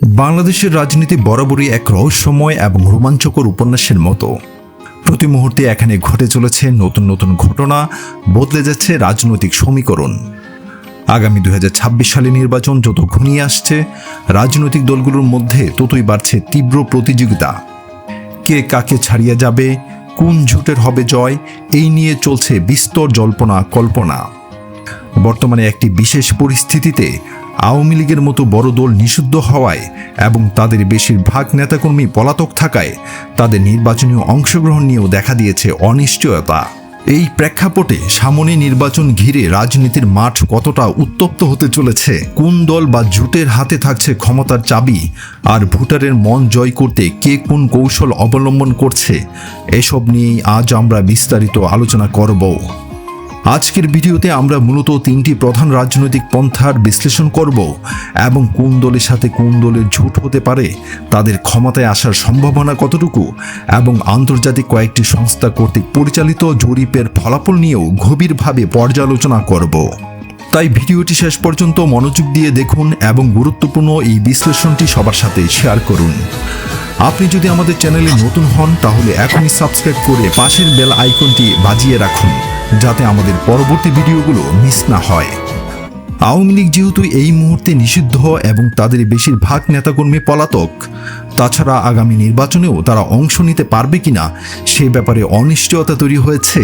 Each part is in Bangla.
বাংলাদেশের রাজনীতি বরাবরই এক রহস্যময় এবং রোমাঞ্চকর উপন্যাসের মতো। প্রতি মুহূর্তে এখানে ঘটে চলেছে নতুন নতুন ঘটনা, বদলে যাচ্ছে রাজনৈতিক সমীকরণ। আগামী দু সালে নির্বাচন যত ঘনিয়ে আসছে, রাজনৈতিক দলগুলোর মধ্যে ততই বাড়ছে তীব্র প্রতিযোগিতা। কে কাকে ছাড়িয়ে যাবে, কোন ঝুটের হবে জয়, এই নিয়ে চলছে বিস্তর জল্পনা কল্পনা বর্তমানে একটি বিশেষ পরিস্থিতিতে আওয়ামী লীগের মতো বড় দল নিষিদ্ধ হওয়ায় এবং তাদের বেশিরভাগ নেতাকর্মী পলাতক থাকায় তাদের নির্বাচনী অংশগ্রহণ নিয়েও দেখা দিয়েছে অনিশ্চয়তা। এই প্রেক্ষাপটে সামনে নির্বাচন ঘিরে রাজনীতির মাঠ কতটা উত্তপ্ত হতে চলেছে, কোন দল বা জোটের হাতে থাকছে ক্ষমতার চাবি, আর ভোটারের মন জয় করতে কে কোন কৌশল অবলম্বন করছে, এসব নিয়েই আজ আমরা বিস্তারিত আলোচনা করব। আজকের ভিডিওতে আমরা মূলত তিনটি প্রধান রাজনৈতিক পন্থার বিশ্লেষণ করব এবং কোন দলের সাথে কোন দলের ঝুট হতে পারে, তাদের ক্ষমতায় আসার সম্ভাবনা কতটুকু এবং আন্তর্জাতিক কয়েকটি সংস্থা কর্তৃক পরিচালিত জরিপের ফলাফল নিয়েও গভীরভাবে পর্যালোচনা করব। তাই ভিডিওটি শেষ পর্যন্ত মনোযোগ দিয়ে দেখুন এবং গুরুত্বপূর্ণ এই বিশ্লেষণটি সবার সাথে শেয়ার করুন। আপনি যদি আমাদের চ্যানেলে নতুন হন, তাহলে এখনই সাবস্ক্রাইব করে পাশের বেল আইকনটি বাজিয়ে রাখুন। যাতে আমাদের পরবর্তী ভিডিওগুলো মিস না হয়। আওয়ামী লীগ যেহেতু এই মুহূর্তে নিষিদ্ধ এবং তাদের বেশিরভাগ নেতাকর্মী পলাতক, তাছাড়া আগামী নির্বাচনেও তারা অংশ নিতে পারবে কিনা সে ব্যাপারে অনিশ্চয়তা তৈরি হয়েছে।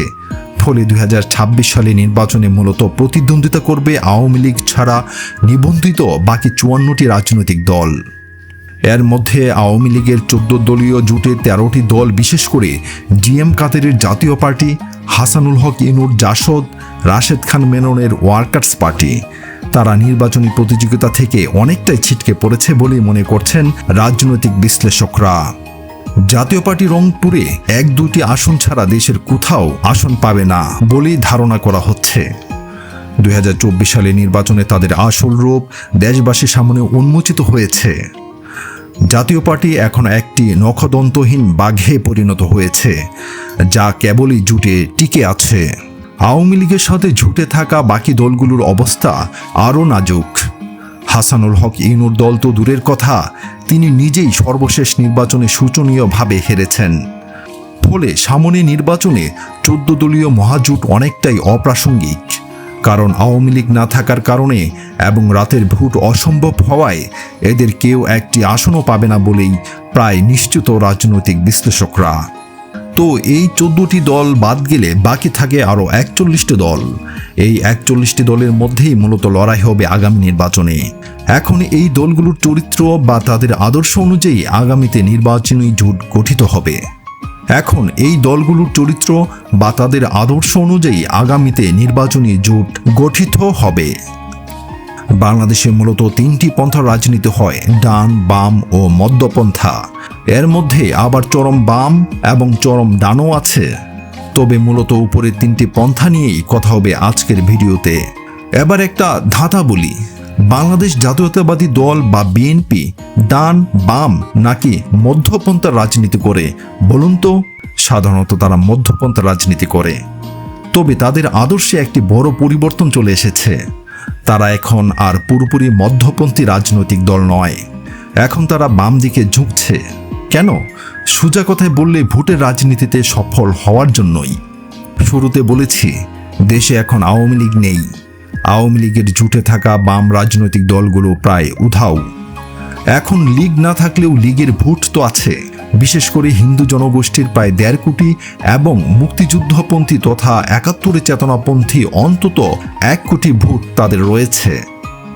ফলে দু হাজার ছাব্বিশ সালে নির্বাচনে মূলত প্রতিদ্বন্দ্বিতা করবে আওয়ামী লীগ ছাড়া নিবন্ধিত বাকি চুয়ান্নটি রাজনৈতিক দল। এর মধ্যে আওয়ামী লীগের চোদ্দ দলীয় জোটের তেরোটি দল, বিশেষ করে ডিএম কাদেরের জাতীয় পার্টি, হাসানুল হক, ইনুর জাসদ, রাশেদ খান মেননের ওয়ার্কার্স পার্টি। তারা নির্বাচনী প্রতিযোগিতা থেকে অনেকটাই ছিটকে পড়েছে বলে মনে করছেন রাজনৈতিক বিশ্লেষকরা। জাতীয় পার্টি রংপুরে এক দুটি আসন ছাড়া দেশের কোথাও আসন পাবে না বলেই ধারণা করা হচ্ছে। দু হাজার চব্বিশ সালে নির্বাচনে তাদের আসল রূপ দেশবাসীর সামনে উন্মোচিত হয়েছে। জাতীয় পার্টি এখন একটি নখদন্তহীন বাঘে পরিণত হয়েছে, যা কেবলই জুটে টিকে আছে। আওয়ামী লীগের সাথে ঝুটে থাকা বাকি দলগুলোর অবস্থা আরও নাজুক। হাসানুল হক ইনুর দল তো দূরের কথা, তিনি নিজেই সর্বশেষ নির্বাচনে শোচনীয়ভাবে হেরেছেন। ফলে সামনে নির্বাচনে চোদ্দ দলীয় মহাজোট অনেকটাই অপ্রাসঙ্গিক। কারণ আওয়ামী লীগ না থাকার কারণে এবং রাতের ভোট অসম্ভব হওয়ায় এদের কেউ একটি আসনও পাবে না বলেই প্রায় নিশ্চিত রাজনৈতিক বিশ্লেষকরা। তো এই চোদ্দটি দল বাদ গেলে বাকি থাকে আরও একচল্লিশটি দল। এই একচল্লিশটি দলের মধ্যেই মূলত লড়াই হবে আগামী নির্বাচনে। এখন এই দলগুলোর চরিত্র বা তাদের আদর্শ অনুযায়ী আগামীতে নির্বাচনী জোট গঠিত হবে। এখন এই দলগুলোর চরিত্র বা তাদের আদর্শ অনুযায়ী আগামীতে নির্বাচনী জোট গঠিত হবে। বাংলাদেশে মূলত তিনটি পন্থা রাজনীতি হয়, ডান, বাম ও মদ্যপন্থা এর মধ্যে আবার চরম বাম এবং চরম ডানও আছে। তবে মূলত উপরের তিনটি পন্থা নিয়েই কথা হবে আজকের ভিডিওতে। এবার একটা ধাঁধা বলি বাংলাদেশ জাতীয়তাবাদী দল বা বিএনপি ডান, বাম নাকি মধ্যপন্থা রাজনীতি করে? বলুন তো, সাধারণত তারা মধ্যপন্থা রাজনীতি করে। তবে তাদের আদর্শে একটি বড় পরিবর্তন চলে এসেছে। তারা এখন আর পুরোপুরি মধ্যপন্থী রাজনৈতিক দল নয়। এখন তারা বাম দিকে ঝুঁকছে। কেন? সোজা কথায় বললে ভোটের রাজনীতিতে সফল হওয়ার জন্যই। শুরুতে বলেছি, দেশে এখন আওয়ামী লীগ নেই। আওয়ামী লীগের জুটে থাকা বাম রাজনৈতিক দলগুলো প্রায় উধাও। এখন লীগ না থাকলেও লীগের ভোট তো আছে। বিশেষ করে হিন্দু জনগোষ্ঠীর প্রায় দেড় কোটি এবং মুক্তিযুদ্ধপন্থী তথা একাত্তরে চেতনাপন্থী অন্তত এক কোটি ভোট তাদের রয়েছে।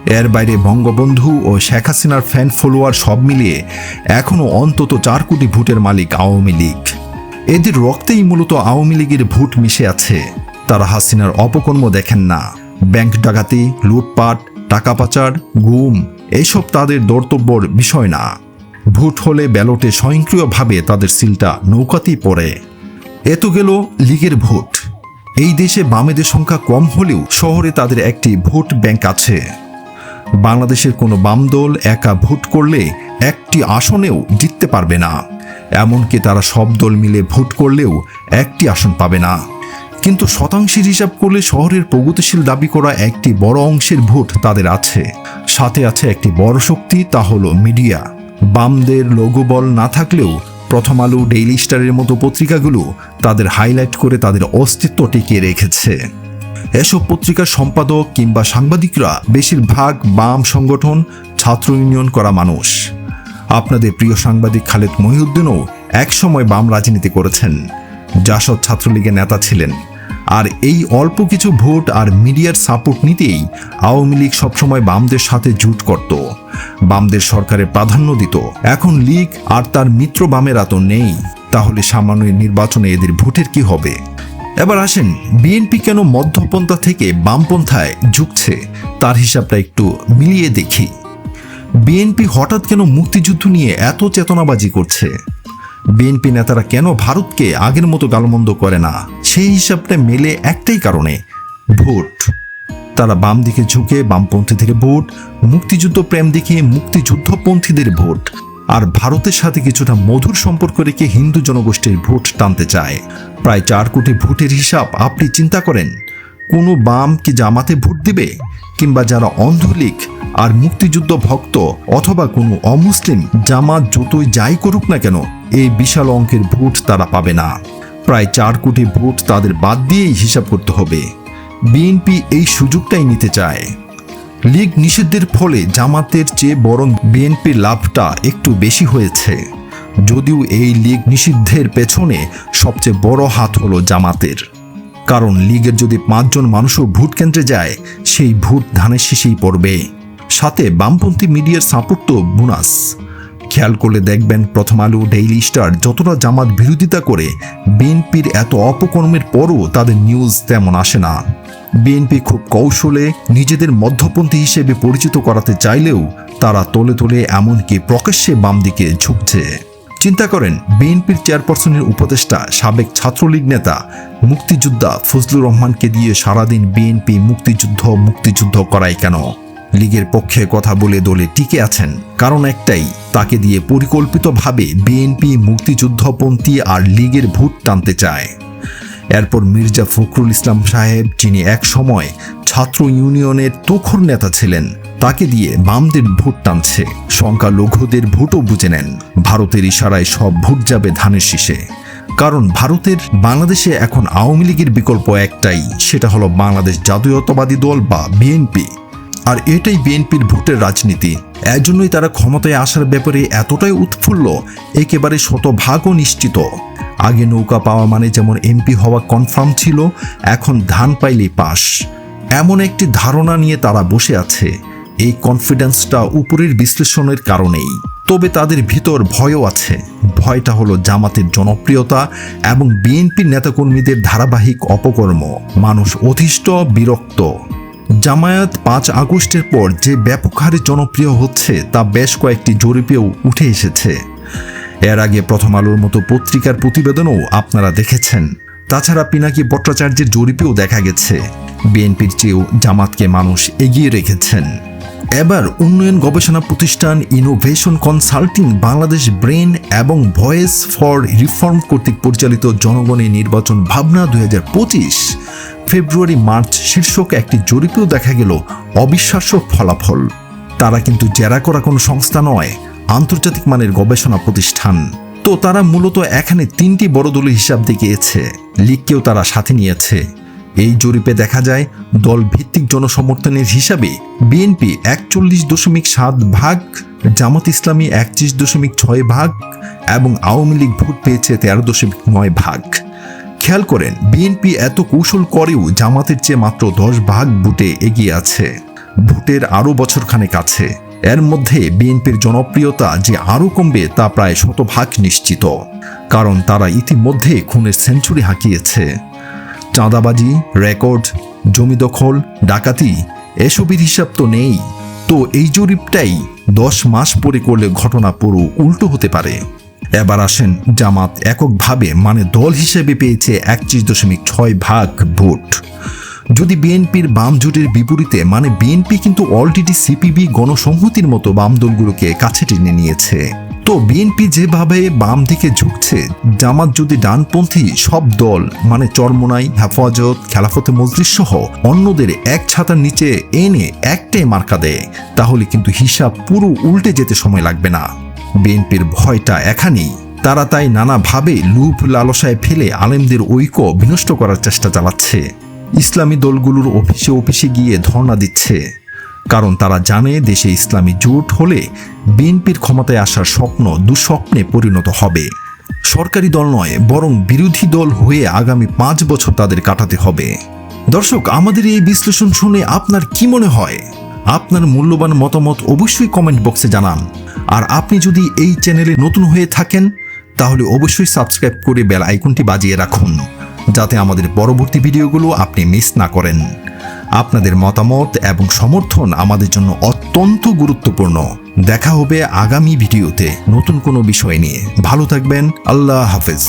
এর বাইরে বঙ্গবন্ধু ও শেখ হাসিনার ফ্যান ফলোয়ার সব মিলিয়ে এখনও অন্তত চার কোটি ভোটের মালিক আওয়ামী লীগ। এদের রক্তেই মূলত আওয়ামী লীগের ভোট মিশে আছে। তারা হাসিনার অপকর্ম দেখেন না। ব্যাংক ডাকাতি, লুটপাট, টাকা পাচার, গুম এইসব তাদের দর্তব্যর বিষয় না। ভোট হলে ব্যালটে স্বয়ংক্রিয়ভাবে তাদের সিলটা নৌকাতেই পড়ে। এত গেল লীগের ভোট। এই দেশে বামেদের সংখ্যা কম হলেও শহরে তাদের একটি ভোট ব্যাংক আছে। বাংলাদেশের কোনো বাম দল একা ভোট করলে একটি আসনেও জিততে পারবে না। এমনকি তারা সব দল মিলে ভোট করলেও একটি আসন পাবে না। কিন্তু শতাংশের হিসাব করলে শহরের প্রগতিশীল দাবি করা একটি বড় অংশের ভোট তাদের আছে। সাথে আছে একটি বড় শক্তি, তা হলো মিডিয়া। বামদের লোগোবল না থাকলেও প্রথম আলো ডেইলি স্টারের মতো পত্রিকাগুলো তাদের হাইলাইট করে তাদের অস্তিত্ব টিকিয়ে রেখেছে। এসব পত্রিকার সম্পাদক কিংবা সাংবাদিকরা বেশিরভাগ বাম সংগঠন, ছাত্র ইউনিয়ন করা মানুষ। আপনাদের প্রিয় সাংবাদিক খালেদ মহিউদ্দিনও একসময় বাম রাজনীতি করেছেন। জাসদ ছাত্রলীগের নেতা ছিলেন। আর এই অল্প কিছু ভোট আর মিডিয়ার সাপোর্ট নিতেই আওয়ামী লীগ সবসময় বামদের সাথে জুট করত। বামদের সরকারের প্রাধান্য দিত। এখন লীগ আর তার মিত্র বামেরা তো নেই। তাহলে সামান্য নির্বাচনে এদের ভোটের কি হবে? এবার আসেন, বিএনপি কেন মধ্যপন্থা থেকে বামপন্থায় ঝুঁকছে? তার হিসাবটা একটু মিলিয়ে দেখি। বিএনপি হঠাৎ কেন মুক্তিযুদ্ধ নিয়ে এত চেতনাবাজি করছে? বিএনপি নেতারা কেন ভারতকে আগের মতো গালমন্দ করে না? সেই হিসাবটা মেলে একটাই কারণে, ভোট। তারা বাম দিকে ঝুঁকে বামপন্থী থেকে ভোট, মুক্তিযুদ্ধ প্রেম দেখিয়ে মুক্তিযুদ্ধপন্থীদের ভোট, আর ভারতের সাথে কিছুটা মধুর সম্পর্ক রেখে হিন্দু জনগোষ্ঠীর ভোট টানতে চায়। প্রায় চার কোটি ভোটের হিসাব আপনি চিন্তা করেন? কোনো বাম কি জামাতে ভোট দিবে? কিংবা যারা অন্ধলীগ আর মুক্তিযুদ্ধ ভক্ত অথবা কোনো অমুসলিম জামাত যতই যাই করুক না কেন, এই বিশাল অঙ্কের ভোট তারা পাবে না। প্রায় চার কোটি ভোট তাদের বাদ দিয়েই হিসাব করতে হবে। বিএনপি এই সুযোগটাই নিতে চায়। লীগ নিষিদ্ধের ফলে জামাতের চেয়ে বরং বিএনপির লাভটা একটু বেশি হয়েছে। যদিও এই লীগ নিষিদ্ধের পেছনে সবচেয়ে বড় হাত হলো জামাতের। কারণ লীগের যদি পাঁচজন মানুষও ভোট কেন্দ্রে যায়, সেই ভোট ধানের শীষেই পড়বে। সাথে বামপন্থী মিডিয়ার সাপোর্ট তো বোনাস। খেয়াল করলে দেখবেন প্রথম আলো ডেইলি স্টার যতটা জামাত বিরোধিতা করে, বিএনপির এত অপকর্মের পরও তাদের নিউজ তেমন আসে না। বিএনপি খুব কৌশলে নিজেদের মধ্যপন্থী হিসেবে পরিচিত করাতে চাইলেও তারা তলে তলে এমনকি প্রকাশ্যে বাম দিকে ঝুঁকছে। চিন্তা করেন, বিএনপির চেয়ারপারসনের উপদেষ্টা, সাবেক ছাত্রলীগ নেতা, মুক্তিযোদ্ধা ফজলুর রহমানকে দিয়ে সারাদিন বিএনপি মুক্তিযুদ্ধ মুক্তিযুদ্ধ করায় কেন? লীগের পক্ষে কথা বলে দলে টিকে আছেন। কারণ একটাই, তাকে দিয়ে পরিকল্পিতভাবে বিএনপি মুক্তিযুদ্ধপন্থী আর লীগের ভোট টানতে চায়। এরপর মির্জা ফখরুল ইসলাম সাহেব, যিনি এক সময় ছাত্র ইউনিয়নের তোখর নেতা ছিলেন, তাকে দিয়ে বামদের ভোট টানছে। সংখ্যালঘুদের ভোটও বুঝে নেন। ভারতের ইশারায় সব ভোট যাবে ধানের শীষে। কারণ ভারতের বাংলাদেশে এখন আওয়ামী লীগের বিকল্প একটাই, সেটা হলো বাংলাদেশ জাতীয়তাবাদী দল বা বিএনপি। আর এটাই বিএনপির ভোটের রাজনীতি। এজন্যই তারা ক্ষমতায় আসার ব্যাপারে এতটাই উৎফুল্ল, একেবারে শতভাগও নিশ্চিত। আগে নৌকা পাওয়া মানে যেমন এমপি হওয়া কনফার্ম ছিল, এখন ধান পাইলেই পাস। এমন একটি ধারণা নিয়ে তারা বসে আছে। এই কনফিডেন্সটা উপরের বিশ্লেষণের কারণেই। তবে তাদের ভিতর ভয়ও আছে। ভয়টা হলো জামাতের জনপ্রিয়তা এবং বিএনপির নেতাকর্মীদের ধারাবাহিক অপকর্ম। মানুষ অধিষ্ঠ বিরক্ত। জামায়াত পাঁচ আগস্টের পর যে ব্যাপক হারে জনপ্রিয় হচ্ছে তা বেশ কয়েকটি জরিপেও উঠে এসেছে। এর আগে প্রথম আলোর মতো পত্রিকার প্রতিবেদনও আপনারা দেখেছেন। তাছাড়া পিনাকি ভট্টাচার্যের জরিপেও দেখা গেছে, বিএনপির চেয়েও জামাতকে মানুষ এগিয়ে রেখেছেন। এবার উন্নয়ন গবেষণা প্রতিষ্ঠান ইনোভেশন কনসাল্টিং বাংলাদেশ ব্রেন এবং ভয়েস ফর রিফর্ম কর্তৃক পরিচালিত জনগণের নির্বাচন ভাবনা দুই হাজার পঁচিশ ফেব্রুয়ারি, মার্চ শীর্ষক একটি জরিপেও দেখা গেল অবিশ্বাস্য ফলাফল। তারা কিন্তু জেরা করা কোনো সংস্থা নয়, আন্তর্জাতিক মানের গবেষণা প্রতিষ্ঠান। তো তারা মূলত এখানে তিনটি বড় দলের হিসাব দেখিয়েছে, লিগকেও তারা সাথে নিয়েছে। এই জরিপে দেখা যায় দল ভিত্তিক জনসমর্থনের হিসাবে বিএনপি একচল্লিশ দশমিক সাত ভাগ, জামাত ইসলামী একত্রিশ দশমিক ছয় ভাগ এবং আওয়ামী লীগ ভোট পেয়েছে তেরো দশমিক নয় ভাগ। খেয়াল করেন, বিএনপি এত কৌশল করেও জামাতের চেয়ে মাত্র দশ ভাগ ভোটে এগিয়ে আছে। ভোটের আরও বছরখানেক আছে। এর মধ্যে বিএনপির জনপ্রিয়তা যে আরও কমবে তা প্রায় শতভাগ নিশ্চিত। কারণ তারা ইতিমধ্যে খুনের সেঞ্চুরি হাঁকিয়েছে। চাঁদাবাজি, রেকর্ড, জমি দখল, ডাকাতি, এসবের হিসাব তো নেই। তো এই জরিপটাই দশ মাস পরে করলে ঘটনা পুরো উল্টো হতে পারে। এবার আসেন জামাত এককভাবে মানে দল হিসেবে পেয়েছে একত্রিশ দশমিক ছয় ভাগ ভোট। যদি বিএনপির বাম জোটের বিপরীতে মানে বিএনপি কিন্তু অলরেডি সিপিবি গণসংহতির মতো বাম দলগুলোকে কাছে টেনে নিয়েছে। তো বিএনপি যেভাবে বাম দিকে ঝুঁকছে, জামাত যদি ডানপন্থী সব দল মানে চরমোনাই, হেফাজত, খেলাফতে মজলিস সহ অন্যদের এক ছাতার নিচে এনে একটাই মার্কা দেয়, তাহলে কিন্তু হিসাব পুরো উল্টে যেতে সময় লাগবে না। বিএনপির ভয়টা এখানেই। তারা তাই নানাভাবে লুপ লালসায় ফেলে আলেমদের ঐক্য বিনষ্ট করার চেষ্টা চালাচ্ছে। ইসলামী দলগুলোর অফিসে অফিসে গিয়ে ধর্ণা দিচ্ছে। কারণ তারা জানে দেশে ইসলামী জোট হলে বিএনপির ক্ষমতায় আসার স্বপ্ন দুঃস্বপ্নে পরিণত হবে। সরকারি দল নয়, বরং বিরোধী দল হয়ে আগামী পাঁচ বছর তাদের কাটাতে হবে। দর্শক, আমাদের এই বিশ্লেষণ শুনে আপনার কি মনে হয়? আপনার মূল্যবান মতামত অবশ্যই কমেন্ট বক্সে জানান। আর আপনি যদি এই চ্যানেলে নতুন হয়ে থাকেন, তাহলে অবশ্যই সাবস্ক্রাইব করে বেল আইকনটি বাজিয়ে রাখুন, যাতে আমাদের পরবর্তী ভিডিওগুলো আপনি মিস না করেন। আপনাদের মতামত এবং সমর্থন আমাদের জন্য অত্যন্ত গুরুত্বপূর্ণ। দেখা হবে আগামী ভিডিওতে নতুন কোনো বিষয় নিয়ে। ভালো থাকবেন, আল্লাহ হাফেজ।